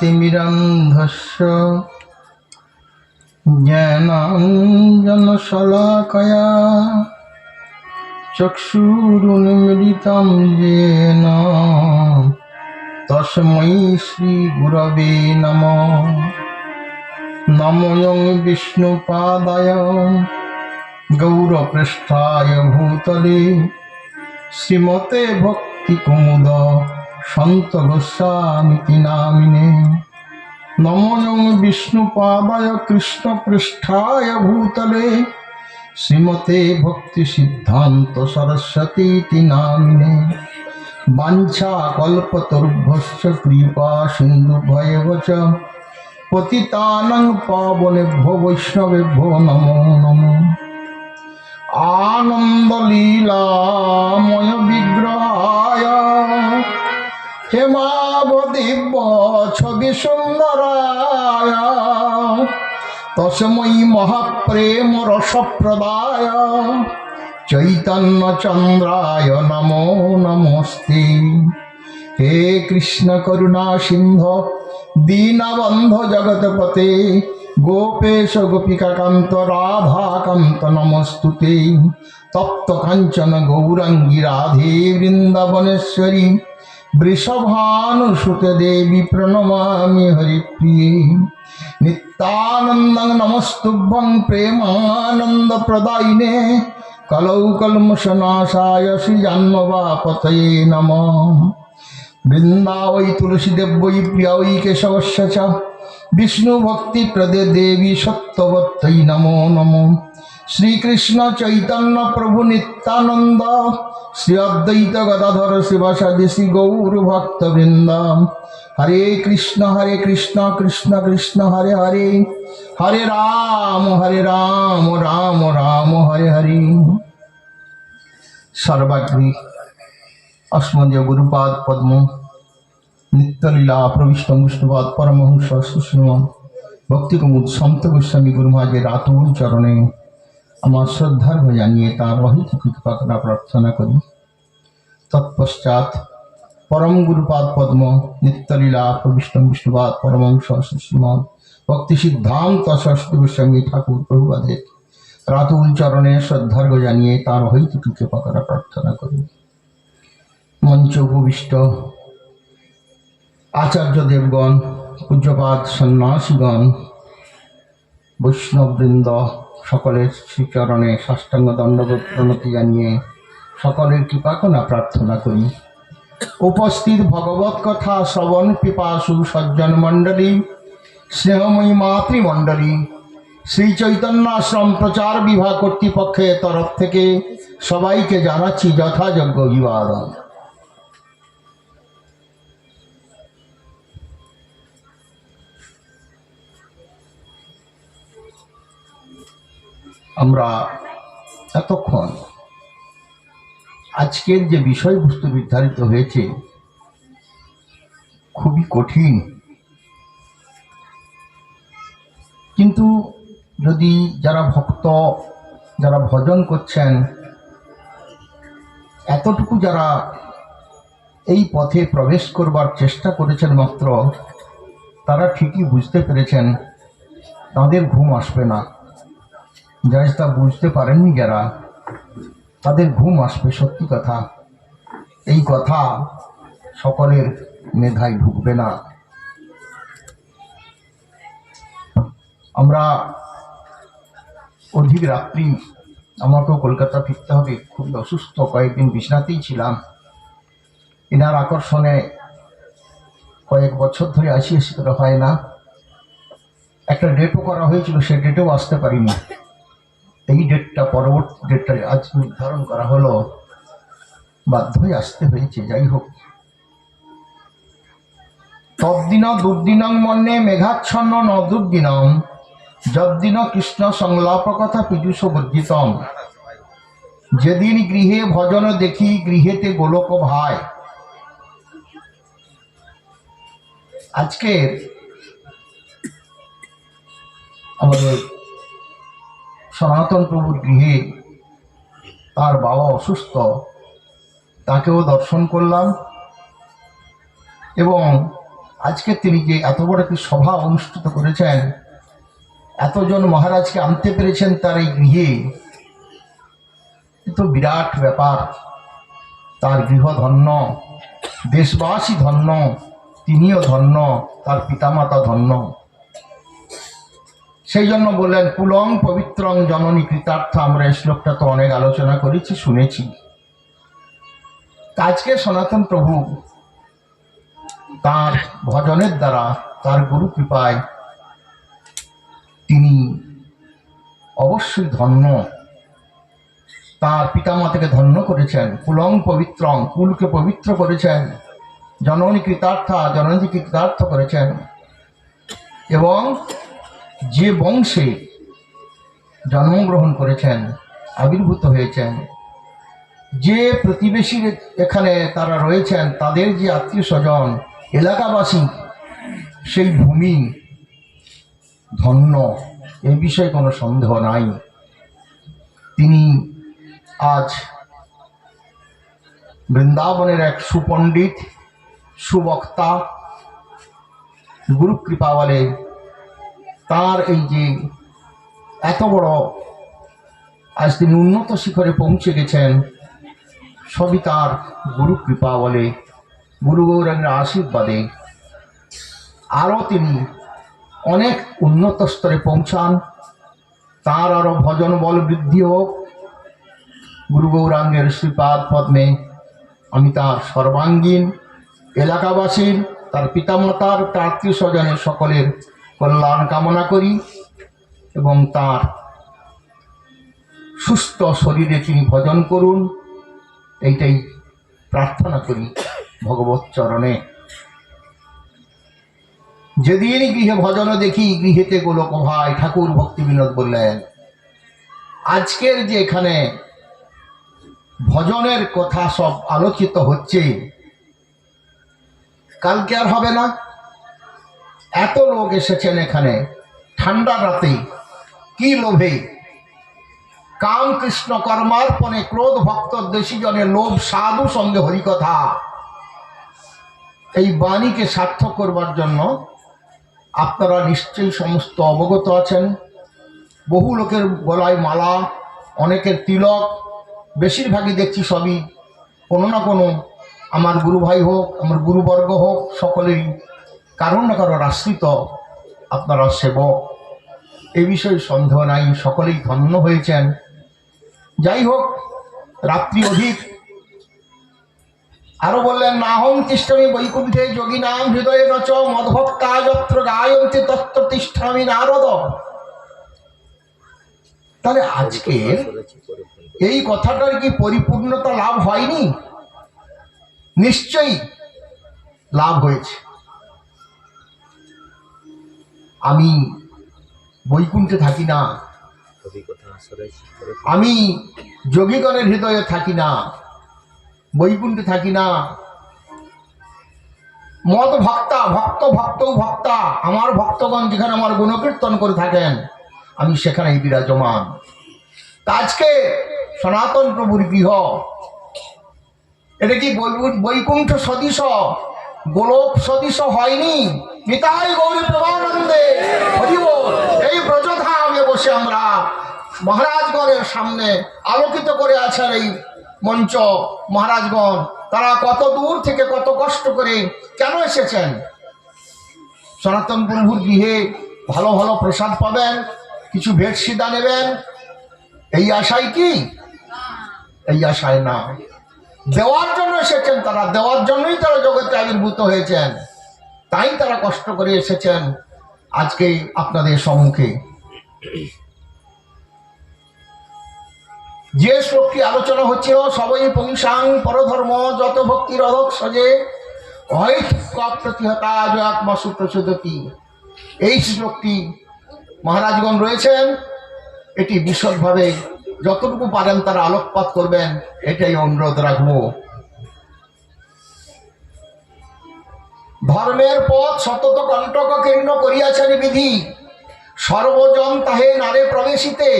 জ্ঞাতিমিরন্ধস্য জ্ঞানাঞ্জনশলাকয়া। চক্ষুরুন্মৃতম যেন। তস্মৈ শ্রীগুরবে নম। নময়ং বিষ্ণুপাদায়। গৌরপৃষ্ঠায় ভূতলে। শ্রীমতে ভক্তিকুমুদ। সন্ত গোস্বামীতি নামিনে? নমোয়ং বিষ্ণুপাদায় কৃষ্ণ পৃষ্ঠায় ভূতলে। শ্রীমতে ভক্তি সিদ্ধান্ত সরস্বতীতি নামিনে? বাঞ্ছা কল্পতরুভ্যশ্চ কৃপা সিন্ধু ভয়বচ। পতিতানং পাবনেভ্যো বৈষ্ণবেভ্যো নমো নমো। আনন্দ লীলাময় বিগ্রহায় হেমাবদিব্য ছবি সুন্দরায়। তসময়ী মহাপ্রেম রসপ্রদায়। চৈতন্য চন্দ্রায় নমো নমস্তে। হে কৃষ্ণ করুণা সিন্ধ, দীনবন্ধ জগৎপতে। গোপেশ গোপিকাকান্ত, রাধাকান্ত নমস্তুতে। তপ্ত কাঞ্চন গৌরাঙ্গী, রাধে বৃন্দাবনেশ্বরী। বৃষভানুসুতে দেবী প্রণমামি হরিপ্রিয়ে। নিত্যানন্দং নমস্তুভ্যং প্রেমানন্দ প্রদায়িনে কলৌ কলমশনাশায় শ্রীজাহ্নবাপতয়ে নমঃ। বৃন্দা ওই তুলসীদেব বৈ প্রিয়া ওই কেশবস্য চ। বিষ্ণু ভক্তি প্রদে দেবী সত্যবত্তৈ নমো নমো। শ্রীকৃষ্ণ চৈতন্য প্রভু নিত্যানন্দ। শ্রী অদ্বৈত গদাধর শিবাসাদি শ্রী গৌর ভক্তবৃন্দাম হরে কৃষ্ণ হরে কৃষ্ণ কৃষ্ণ কৃষ্ণ, হরে হরে। হরে রাম হরে রাম রাম রাম, হরে হরে। সর্বাগ্রি অসমদীয় গুরুপাদ পদ্ম, নিত্যলীলা প্রবিষ্ট মুষ্ণুবাদ পরমহংস সুষমা ভক্তিকুমুদ সন্ত গোস্বামী গুরুমাজের আতুল চরণে। আমার শ্রদ্ধার্ঘ জানিয়ে তার রহিত কৃপা প্রার্থনা করি। তৎপশ্চাৎ পরম গুরুপাদ পদ্ম, নিত্যলীলা প্রবিষ্ট বিষ্ণুপাদ পরমহংস সুশ্রীমান ভক্তি সিদ্ধান্ত সরস্বতী গোস্বামী ঠাকুর প্রভুপাদের রাতুল চরণে শ্রদ্ধার্ঘ জানিয়ে তার রহিত কৃপা প্রার্থনা করি। মঞ্চ উপবিষ্ট আচার্য দেবগণ, পূজ্যপাদ সন্ন্যাসীগণ, বৈষ্ণববৃন্দ সকলের শ্রীচরণে সাষ্টাঙ্গ দণ্ডবোধ প্রণতি জানিয়ে সকলের কৃপাকনা প্রার্থনা করি। উপস্থিত ভগবত কথা শ্রবণ পিপাসু সজ্জন মণ্ডলী, স্নেহময়ী মাতৃমণ্ডলী, শ্রী চৈতন্য আশ্রম প্রচার বিভাগ কর্তৃপক্ষের তরফ থেকে সবাইকে জানাচ্ছি যথাযোগ্য অভিবাদন। আমরা এতক্ষণ আজকের যে বিষয়বস্তু নির্ধারিত হয়েছে, খুবই কঠিন। কিন্তু যদি যারা ভক্ত, যারা ভজন করছেন, এতটুকু যারা এই পথে প্রবেশ করবার চেষ্টা করেছেন মাত্র, তারা ঠিকই বুঝতে পেরেছেন, তাদের ঘুম আসবে না। যাই তা বুঝতে পারেননি যারা। তাদের ঘুম আসবে, সত্যি কথা। এই কথা সকলের মেধায় ঢুকবে না। আমরা অধিক রাত্রি আমাকেও কলকাতা ফিরতে হবে। খুবই অসুস্থ, কয়েকদিন বিছনাতেই ছিলাম। এনার আকর্ষণে কয়েক বছর ধরে আসি আসি হয় না। একটা ডেটও করা হয়েছিল, সে ডেটেও আসতে পারিনি। এই ডেটটা পরবর্তী ডেটটা আজ নির্ধারণ করা হলো, বাধ্য হয়ে আসতে হয়েছে, যাই হোক। তদ্দিন দুর্দিনং মন্যে মেঘাচ্ছন্ন ন দুর্দিনম যদ্দিন কৃষ্ণ সংলাপ কথা পীযুষ বর্জিতম। যেদিন গৃহে ভজন দেখি, গৃহেতে গোলক ভাই। আজকের আমাদের সনাতন প্রভুর গৃহে তার বাবা অসুস্থ, তাকেও দর্শন করলাম এবং আজকে তিনি যে এত বড় একটি সভা অনুষ্ঠিত করেছেন, এতজন মহারাজকে আনতে পেরেছেন তার এই গৃহে তো বিরাট ব্যাপার। তার গৃহ ধন্য দেশবাসী ধন্য, তিনিও ধন্য, তার পিতামাতা ধন্য। সেই জন্য বললেন, কুলং পবিত্রং জননী কৃতার্থ। আমরা এই শ্লোকটা তো অনেক আলোচনা করেছি, শুনেছি। আজকে সনাতন প্রভু তার ভজনের দ্বারা, তার গুরু কৃপায় তিনি অবশ্যই ধন্য। তার পিতামাতাকে ধন্য করেছেন। কুলং পবিত্রং, কুলকে পবিত্র করেছেন। জননী কৃতার্থা জননী কৃতার্থ করেছেন। এবং যে বংশে জন্মগ্রহণ করেছেন, আবির্ভূত হয়েছেন, যে প্রতিবেশী এখানে তারা রয়েছেন, তাদের যে আত্মীয় স্বজন, এলাকাবাসী, সেই ভূমি ধন্য এই বিষয়ে কোনো সন্দেহ নাই। তিনি আজ বৃন্দাবনের এক সুপণ্ডিত, সুবক্তা গুরু কৃপা বলে তার এই যে এত বড় আজ তিনি উন্নত শিখরে পৌঁছে গেছেন, সবই তার গুরু কৃপা বলে, গুরু গৌরাঙ্গের আশীর্বাদে। আরও তিনি অনেক উন্নত স্তরে পৌঁছান, তার আরও ভজন বল বৃদ্ধি হোক। গুরু গৌরাঙ্গের শ্রীপাদ পদ্মে আমি তার সর্বাঙ্গীন এলাকাবাসীর, তার পিতামাতার, তার আত্মীয় স্বজনের সকলের কল্যাণ কামনা করি এবং তার সুস্থ শরীরে তিনি ভজন করুন, এইটাই প্রার্থনা করি ভগবত চরণে। যেদিন গৃহে ভজন দেখি, গৃহেতে গোলক ভাই ঠাকুর ভক্তি বিনোদ বললেন, আজকের যে এখানে ভজনের কথা সব আলোচিত হচ্ছে, কালকে আর হবে না। এত লোক এসেছেন এখানে। ঠান্ডা রাতে। কি লোভে। কাম কৃষ্ণ কর্মার্পণে ক্রোধ ভক্ত দেশী জনে লোভ সাধু সঙ্গে হরিকথা। এই বাণীকে সার্থক করবার জন্য আপনারা নিশ্চয়ই সমস্ত অবগত আছেন। বহু লোকের গলায় মালা, অনেকের তিলক, বেশিরভাগই দেখছি সবই কোনো না কোনো আমার গুরু ভাই হোক, আমার গুরুবর্গ হোক, সকলেই কারণ না কারণ আশ্রিত আপনারা সেবক। এ বিষয়ে সন্দেহ নাই সকলেই ধন্য হয়েছেন। যাই হোক রাত্রি অধিক আরও বললেন নাহং তিষ্ঠামি বৈকুণ্ঠে যোগী নাম হৃদয়ে রচ মদভক্তা যত্র গায়ন্তি তত্ত্ব তিষ্ঠামি নারদ। তাহলে আজকে এই কথাটার কি পরিপূর্ণতা লাভ হয়নি? নিশ্চয়ই লাভ হয়েছে। আমি বৈকুণ্ঠে থাকি না। আমি যোগীগণের হৃদয়ে থাকি না। বৈকুণ্ঠে থাকি না। মত ভক্তা, ভক্ত ভক্ত, ভক্তা, আমার ভক্তগণ যেখানে আমার গুণকীর্তন করে থাকেন, আমি সেখানেই বিরাজমান। আজকে সনাতন প্রভুর গৃহ। এটা কি বৈকুণ্ঠ সদৃশ? গোলক সদৃশ হয়নি। নিতাই গৌরী প্রমানন্দে হরিব এই ব্রজধামে বসে আমরা মহারাজগণের সামনে আলোকিত করে আছেন এই মঞ্চ। মহারাজগণ, তারা কত দূর থেকে কত কষ্ট করে কেন এসেছেন? সনাতন প্রভুর গৃহে ভালো ভালো প্রসাদ পাবেন, কিছু ভেট সিদা নেবেন এই আশায় কি? এই আশায় না। দেওয়ার জন্য এসেছেন তারা, দেওয়ার জন্যই তারা জগতে আবির্ভূত হয়েছেন। তাই তারা কষ্ট করে এসেছেন আজকে আপনাদের সম্মুখে। যে শ্লোকটি আলোচনা হচ্ছিল সবই পুংসাং পরধর্ম, যত ভক্তির অধক সজে প্রতিহতা এই শ্লোকটি মহারাজগণ রয়েছেন, এটি বিশদভাবে যতটুকু পারেন তারা আলোকপাত করবেন, এটাই অনুরোধ রাখব। ধর্মের পথ সতত কণ্টক কীর্ণ করিয়াছেন বিধি। সর্বজন তাহে নারে প্রবেশিতে।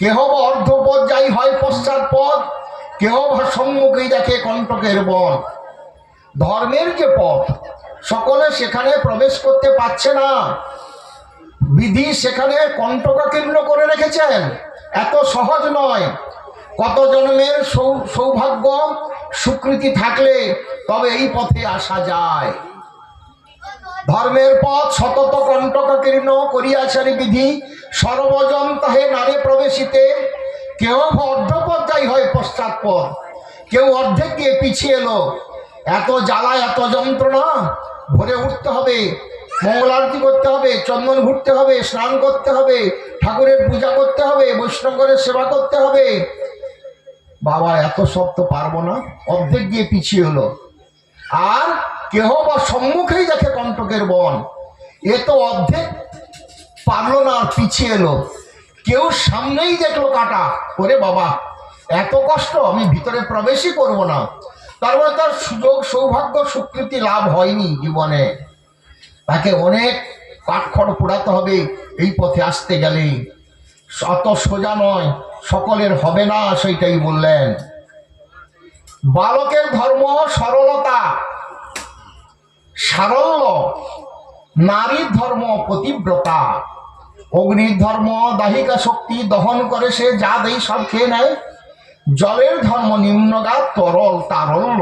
কেহ বা অর্ধপদ যাই হয় পশ্চাৎ পদ বা সম্মুখেই দেখে কণ্টকের বন ধর্মের যে পথ, সকলে সেখানে প্রবেশ করতে পারছে না। বিধি সেখানে কণ্টকাকীর্ণ করে রেখেছেন। এত সহজ নয়। কত জন্মের সৌভাগ্য স্বীকৃতি থাকলে তবে এই পথে আসা যায়। ধর্মের পথ সতত কণ্টকাকীর্ণ করিয়াছেন বিধি, সর্বজন তাহে নারে প্রবেশিতে। কেউ অর্ধপর্যায় হয় পশ্চাৎপদ কেউ অর্ধেক দিয়ে পিছিয়ে এলো। এত জ্বালা, এত যন্ত্রণা, ভরে উঠতে হবে মঙ্গল আরতি করতে হবে, চন্দন ঘুরতে হবে, স্নান করতে হবে, ঠাকুরের পূজা করতে হবে বৈষ্ণবের সেবা করতে হবে। বাবা, এত সব তো পারব না, অর্ধেক গিয়ে পিছিয়ে হলো। আর কেহ বা সম্মুখেই দেখে কণ্টকের বন, এ তো অর্ধেক পারল না আর পিছিয়ে এলো। কেউ সামনেই দেখল কাটা। ওরে বাবা, এত কষ্ট, আমি ভিতরে প্রবেশই করব না। তার মানে তার সুযোগ, সৌভাগ্য স্বীকৃতি লাভ হয়নি জীবনে। তাকে অনেক কাঠখড় পোড়াতে হবে, এই পথে আসতে গেলে। অত সোজা নয়, সকলের হবে না সেইটাই বললেন। বালকের ধর্ম সরলতা। সারল্য নারীর ধর্ম প্রতিব্রতা অগ্নির ধর্ম দাহিকা শক্তি দহন করে সে যা দেই সব খেয়ে নেয়। জলের ধর্ম নিম্নগা তরল তারল্য।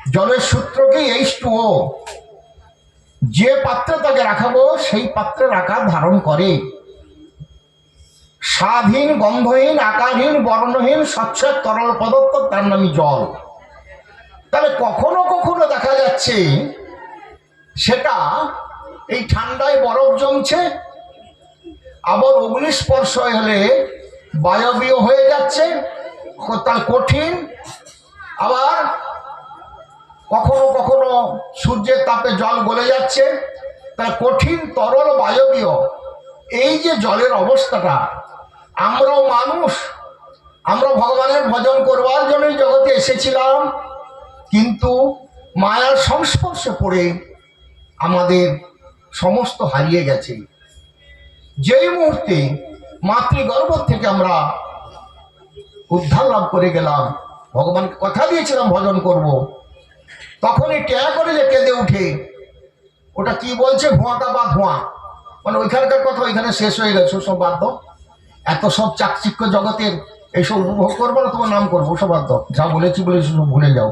জলের সূত্র কি এইচ টু যে পাত্রে তাকে রাখাবো, সেই পাত্রে রাখা ধারণ করে। স্বাধীন, গন্ধহীন, আকারহীন, বর্ণহীন, স্বচ্ছ, তরল পদার্থ, তার নামই জল। তাহলে কখনো কখনো দেখা যাচ্ছে, সেটা এই ঠান্ডায় বরফ জমছে, আবার অগ্নিস্পর্শ হলে বায়বীয় হয়ে যাচ্ছে, তার কঠিন, আবার কখনো কখনো সূর্যের তাপে জল গলে যাচ্ছে, তার কঠিন তরল বায়বীয়, এই যে জলের অবস্থাটা, আমরাও মানুষ আমরা ভগবানের ভজন করবার জন্যই জগতে এসেছিলাম, কিন্তু মায়ার সংস্পর্শে পড়ে আমাদের সমস্ত হারিয়ে গেছে যেই মুহূর্তে মাতৃগর্ভ থেকে আমরা উদ্ধার লাভ করে গেলাম, ভগবানকে কথা দিয়েছিলাম, ভজন করব। তখনই ট্যা করে যে কেঁদে উঠে। ওটা কি বলছে? ধোঁয়াটা বা ধোঁয়া মানে ওইখানকার কথা ওইখানে শেষ হয়ে গেছে সব বাধ্য এত সব চাকচিক্য জগতের এইসব উপভোগ করব না, তোমার নাম করব, সব বাধ্য যা বলেছি বলেছি, সব ভুলে যাও।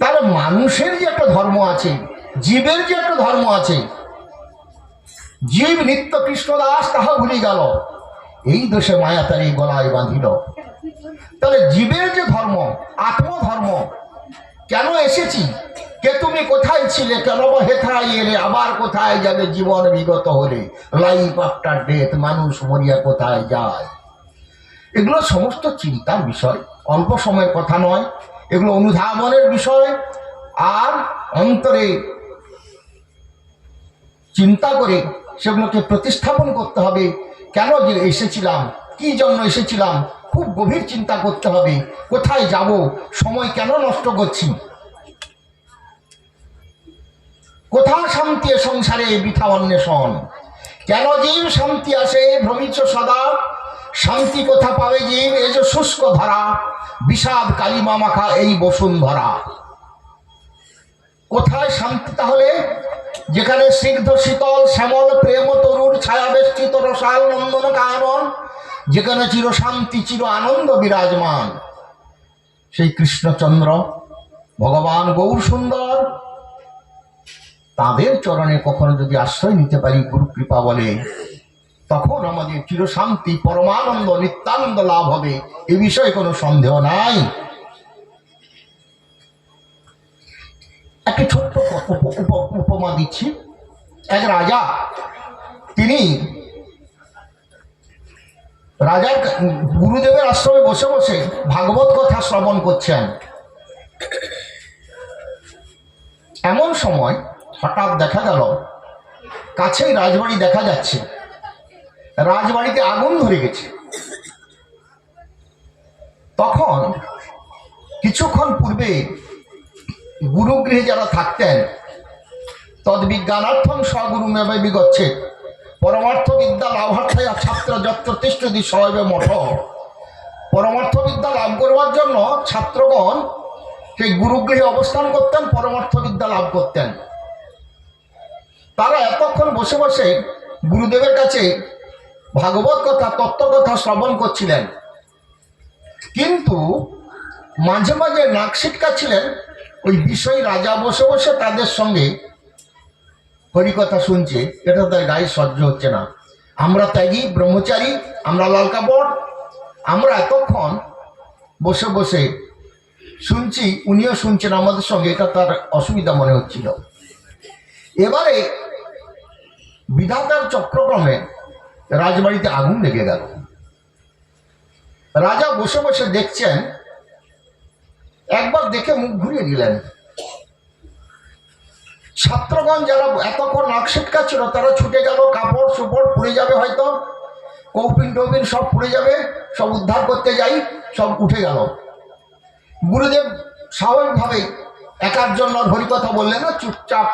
তাহলে মানুষের যে একটা ধর্ম আছে, জীবের যে একটা ধর্ম আছে, জীব নিত্য কৃষ্ণদাস তাহা ভুলি গেল। এই দোষে মায়া তার এই গলায় বাঁধিল। তাহলে জীবের যে ধর্ম, আত্মধর্ম, কেন এসেছি? কে তুমি কোথায় ছিলে? কেন হেথায় এলে? আবার কোথায় যাবে জীবন বিগত হলে? লাইফ আফটার ডেথ মানুষ মরিয়া কোথায় যায়? এগুলো সমস্ত চিন্তার বিষয়। অল্প সময়ের কথা নয়, এগুলো অনুধাবনের বিষয়। আর অন্তরে চিন্তা করে সেগুলোকে প্রতিস্থাপন করতে হবে। কেন এসেছিলাম? কি জন্য এসেছিলাম? খুব গভীর চিন্তা করতে হবে। কোথায় যাব? সময় কেন নষ্ট করছি? কোথা শান্তি সংসারে বৃথা অন্বেষণ? কেন জীব শান্তি আসে ভ্রমিচ সদা? শান্তি কোথা পাবে জীব? এই যে শুষ্ক ধরা। বিষাদ কালিমা মাখা এই বসুন্ধরা। কোথায় শান্তি তাহলে? যেখানে স্নিগ্ধ শীতল শ্যামল প্রেম তরুর ছায়া বেষ্টিত রসাল নন্দন কারণ যেখানে চির শান্তি, চির আনন্দ বিরাজমান। সেই কৃষ্ণচন্দ্র, ভগবান গৌর সুন্দর। তাদের চরণে কখনো যদি আশ্রয় নিতে পারি গুরু কৃপা বলে, তখন আমাদের চিরশান্তি পরমানন্দ, নিত্যানন্দ লাভ হবে, এ বিষয়ে কোনো সন্দেহ নাই। একটি ছোট্ট উপমা দিচ্ছি। এক রাজা, তিনি রাজার গুরুদেবের আশ্রমে বসে বসে ভাগবত কথা শ্রবণ করছেন। এমন সময় হঠাৎ দেখা গেল, কাছেই রাজবাড়ি দেখা যাচ্ছে। রাজবাড়িতে আগুন ধরে গেছে। তখন কিছুক্ষণ পূর্বে গুরুগৃহে যারা থাকতেন তদ্বিজ্ঞানার্থম স্বগুরু মেবে বিগচ্ছে পরমার্থ বিদ্যা লাভার্থায় ছাত্র যত্র তিষ্ঠতি সহবে মঠ। পরমার্থ বিদ্যা লাভ করবার জন্য ছাত্রগণ সেই গুরুগৃহে অবস্থান করতেন পরমার্থ বিদ্যা লাভ করতেন। তারা এতক্ষণ বসে বসে গুরুদেবের কাছে ভাগবত কথা, তত্ত্ব কথা শ্রবণ করছিলেন। কিন্তু মাঝে মাঝে নাক ছিটকাচ্ছিলেন ওই বিষয় রাজা বসে বসে তাদের সঙ্গে হরিকথা শুনছে। এটা তার গায়ে সহ্য হচ্ছে না। আমরা ত্যাগী, ব্রহ্মচারী, আমরা লাল কাপড় আমরা এতক্ষণ বসে বসে শুনছি, উনিও শুনছেন আমাদের সঙ্গে, এটা তার অসুবিধা মনে হচ্ছিল। এবারে বিধাতার চক্রক্রমে রাজবাড়িতে আগুন লেগে গেল। রাজা বসে বসে দেখছেন একবার দেখে মুখ ঘুরিয়ে দিলেন ছাত্রগণ যারা এতক্ষণ নাক ছিল, তারা ছুটে গেল, কাপড় সুপড় পুড়ে যাবে হয়তো, কৌপিন টৌপিন সব পুড়ে যাবে, সব উদ্ধার করতে যাই, সব উঠে গেল। গুরুদেব স্বাভাবিকভাবে একার জন্য আর হরিকথা বললেন না চুপচাপ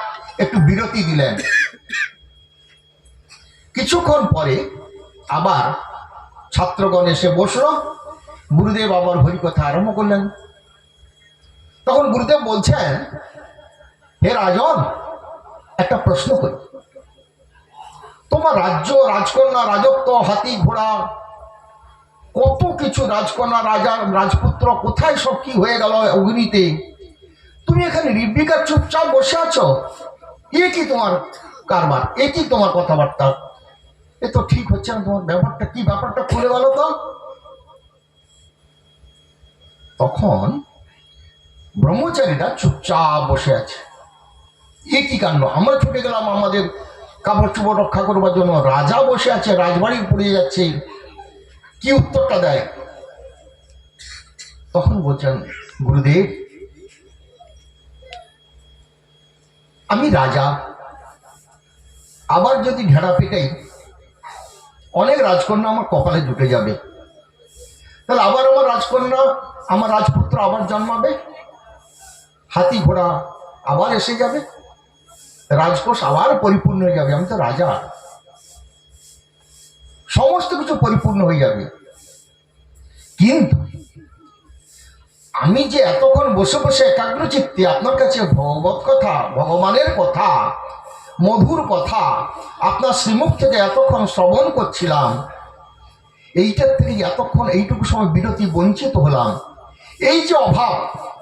একটু বিরতি দিলেন। কিছুক্ষণ পরে আবার ছাত্রগণ এসে বসল, গুরুদেব আবার হরিকথা আরম্ভ করলেন। তখন গুরুদেব বলছেন, হে রাজন, একটা প্রশ্ন করি। তোমার রাজ্য, রাজকন্যা, রাজত্ব, হাতি, ঘোড়া, কত কিছু রাজকন্যা, রাজা, রাজপুত্র, কোথায় সব কি হয়ে গেল অগ্নিতে? তুমি এখানে নির্বিকার চুপচাপ বসে আছো? এ কি তোমার কারবার? এ কি তোমার কথাবার্তা? এ তো ঠিক হচ্ছে না তোমার ব্যাপারটা, কি ব্যাপারটা খুলে বলো তো? তখন ব্রহ্মচারীরা চুপচাপ বসে আছে। এ কি কাণ্ড? আমরা ছুটে গেলাম আমাদের কাপড় চোপড় রক্ষা করবার জন্য। রাজা বসে আছে, রাজবাড়ি পড়ে যাচ্ছে। কি উত্তরটা দেয়? তখন বলছেন, গুরুদেব, আমি রাজা। আবার যদি ঢেড়া পেটাই অনেক রাজকন্যা আমার কপালে জুটে যাবে। তাহলে আবার আমার রাজকন্যা, আমার রাজপুত্র আবার জন্মাবে? হাতি ঘোড়া আবার এসে যাবে। রাজকোষ আবার পরিপূর্ণ হয়ে যাবে। আমি তো রাজা। সমস্ত কিছু পরিপূর্ণ হয়ে যাবে। কিন্তু আমি যে এতক্ষণ বসে বসে একাগ্র চিত্তে আপনার কাছে ভগবত কথা, ভগবানের কথা, মধুর কথা, আপনার শ্রীমুখ থেকে এতক্ষণ শ্রবণ করছিলাম, এইটার থেকে এতক্ষণ এইটুকু সময় বিরতি বঞ্চিত হলাম, এই যে অভাব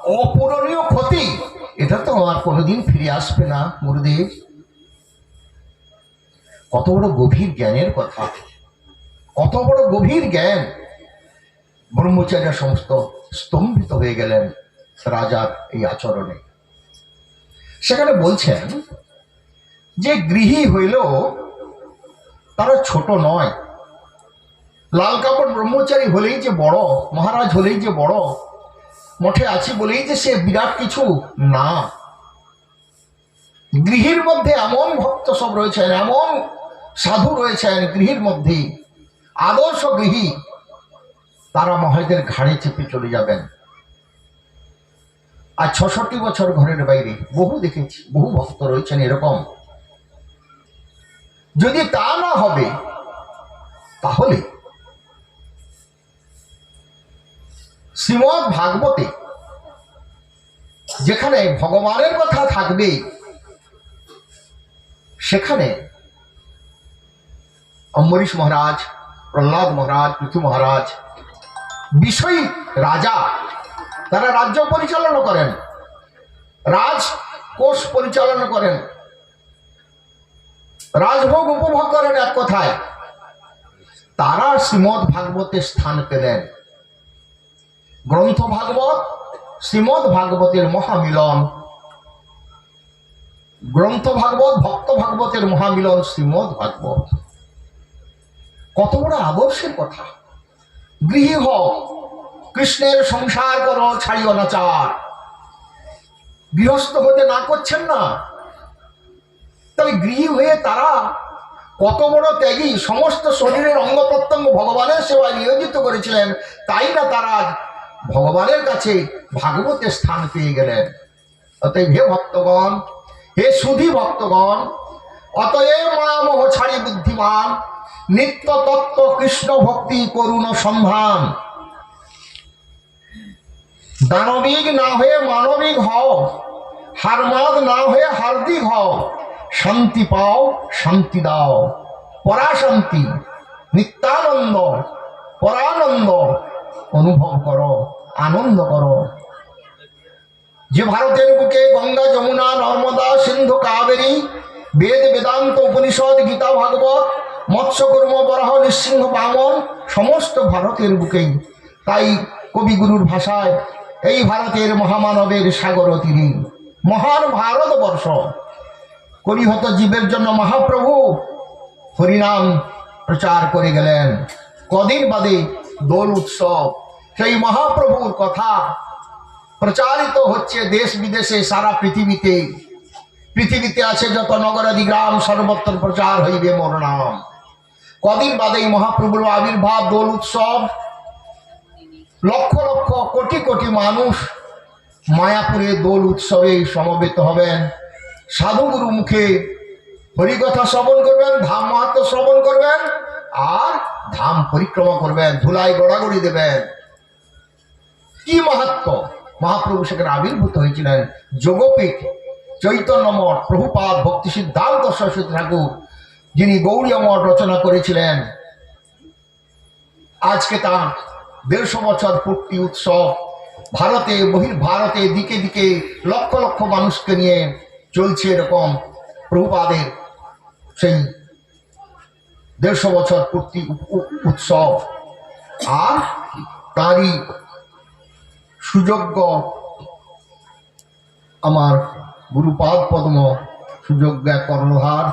অপূরণীয় ক্ষতি। এটা তো আর কোনোদিন ফিরে আসবে না, গুরুদেব। কত বড় গভীর জ্ঞানের কথা। কত বড় গভীর জ্ঞান। ব্রহ্মচার্য সমস্ত স্তম্ভিত হয়ে গেলেন রাজার এই আচরণে। সেখানে বলছেন যে গৃহী হইলেও তারা ছোট নয়। লাল কাপড় ব্রহ্মচারী হলেই যে বড়, মহারাজ হলেই যে বড় মঠে আছে বলেই যে সে বিরাট কিছু না। গৃহের মধ্যে এমন ভক্ত সব রয়েছেন, এমন সাধু রয়েছেন গৃহের মধ্যে আদর্শ গৃহী, তারা মহাজদের ঘাড়ে চেপে চলে যাবেন। আর ছষট্টি বছর ঘরের বাইরে বহু দেখেছি, বহু ভক্ত রয়েছেন এরকম। যদি তা না হবে, তাহলে শ্রীমদ ভাগবতে, যেখানে ভগবানের কথা থাকবে, সেখানে অম্বরীশ মহারাজ, প্রহ্লাদ মহারাজ, পৃথু মহারাজ, বিষয়ী রাজা, তারা রাজ্য পরিচালনা করেন, রাজ কোষ পরিচালনা করেন, রাজভোগ উপভোগ করেন এক কথায়, তারা শ্রীমদ ভাগবতের স্থান পেলেন। গ্রন্থ ভাগবত, শ্রীমদ ভাগবতের মহামিলন। গ্রন্থ ভাগবত, ভক্ত ভাগবতের মহামিলন, শ্রীমদ ভাগবত। কত বড় আদর্শের কথা। গৃহী হও, কৃষ্ণের সংসার করো ছাড়ি অনাচার গৃহস্থ হতে না করছেন না। তাহলে গৃহী হয়ে তারা কত বড় ত্যাগী, সমস্ত শরীরের অঙ্গ প্রত্যঙ্গ ভগবানের সেবায় নিয়োজিত করেছিলেন। তাই না তারা ভগবানের কাছে ভাগবতের স্থান পেয়ে গেলেন। অতএব হে ভক্তগণ, হে সুধি ভক্তগণ, অতএব মায়ামোহ ছাড়ি বুদ্ধিমান, নিত্য তত্ত্ব কৃষ্ণ ভক্তি করুণ সন্ধান। দানবিক না হয়ে মানবিক হও, হারমাদ না হয়ে হার্দিক হও, শান্তি পাও, শান্তি দাও। পরাশান্তি, নিত্যানন্দ, পরানন্দ অনুভব করো। আনন্দ করো। যে ভারতের বুকে গঙ্গা, যমুনা, নর্মদা, সিন্ধু, কাবেরী, বেদ, বেদান্ত, উপনিষদ, গীতা, ভাগবত, মৎস্যকর্ম, বরাহ, নৃসিংহ, বামন, সমস্ত ভারতের বুকেই তাই কবিগুরুর ভাষায় এই ভারতের মহামানবের সাগর তিনি মহান ভারতবর্ষ। কলিহত জীবের জন্য মহাপ্রভু হরিনাম প্রচার করে গেলেন। কদিন বাদে দোল উৎসব সেই মহাপ্রভুর কথা প্রচারিত হচ্ছে দেশ বিদেশে, সারা পৃথিবীতে। পৃথিবীতে আছে যত নগরাদি গ্রাম, সর্বত্র প্রচার হইবে মোর নাম। কদিন বাদেই মহাপ্রভুর আবির্ভাব, দোল উৎসব। লক্ষ লক্ষ, কোটি কোটি মানুষ মায়াপুরে দোল উৎসবে সমবেত হবেন। সাধুগুরু মুখে হরিকথা শ্রবণ করবেন, ধাম মাহাত্ম শ্রবণ করবেন, আর ধাম পরিক্রমা করবেন ধুলাই গড়াগড়ি দেবেন। কি মাহাত্ম? মহাপ্রভু সেখানে আবির্ভূত হয়েছিলেন যোগপীঠ চৈতন্য মঠ, প্রভুপাদ ভক্তি সিদ্ধান্ত সরস্বতী ঠাকুর, যিনি গৌরীয় মঠ রচনা করেছিলেন। আজকে তার দেড়শো বছর পূর্তি উৎসব ভারতে বহির ভারতে দিকে দিকে লক্ষ লক্ষ মানুষকে নিয়ে চলছে এরকম প্রভুপাদের সেই দেড়শো বছর পূর্তি উৎসব। আর তারই সুযোগ্য আমার গুরুপাদ পদ্ম সুযোগ্য কর্ণধার।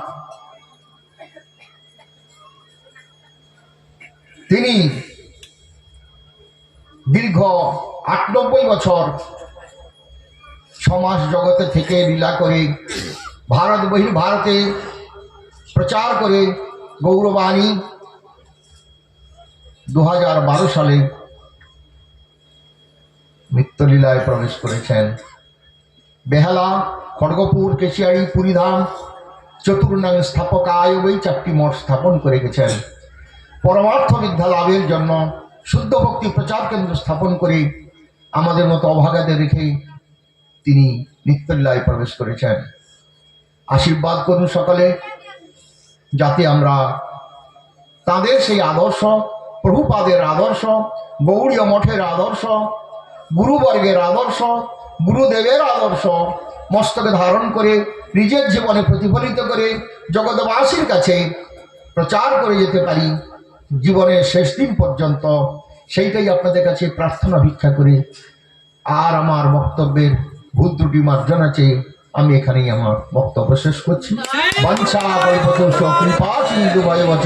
তিনি দীর্ঘ আটানব্বই বছর সমাজ জগতে থেকে লীলা করে ভারত বহির ভারতে প্রচার করে গৌরবাণী দু হাজার বারো সালে নিত্যলীলায় প্রবেশ করেছেন। বেহালা, খড়গপুর, কেশিয়াড়ি, পুরীধাম, চতুর্নাং স্থাপকায় ওই চারটি মঠ স্থাপন করে গেছেন। পরমার্থ বিদ্যা লাভের জন্য শুদ্ধ ভক্তি প্রচার কেন্দ্র স্থাপন করে আমাদের মতো অভাগাদের রেখে তিনি নিত্যলীলায় প্রবেশ করেছেন। আশীর্বাদ করুন সকালে, যাতে আমরা তাদের সেই আদর্শ, প্রভুপাদের আদর্শ, গৌড়ীয় মঠের আদর্শ গুরুবর্গের আদর্শ, গুরুদেবের আদর্শ, মস্তকে ধারণ করে নিজের জীবনে প্রতিফলিত করে জগৎবাসীর কাছে প্রচার করে যেতে পারি। জীবনের শেষ দিন পর্যন্ত সেইটাই আপনাদের কাছে প্রার্থনা ভিক্ষা করে। আর আমার বক্তব্যের ভূত ত্রুটি মার্জনা চেয়ে আমি এখানেই আমার বক্তব্য শেষ করছি। সিন্ধু ভয় বচ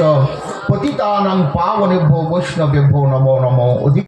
পতিতানাং পাবনেভ্যো বৈষ্ণবেভ্যো নমো নমো অধিক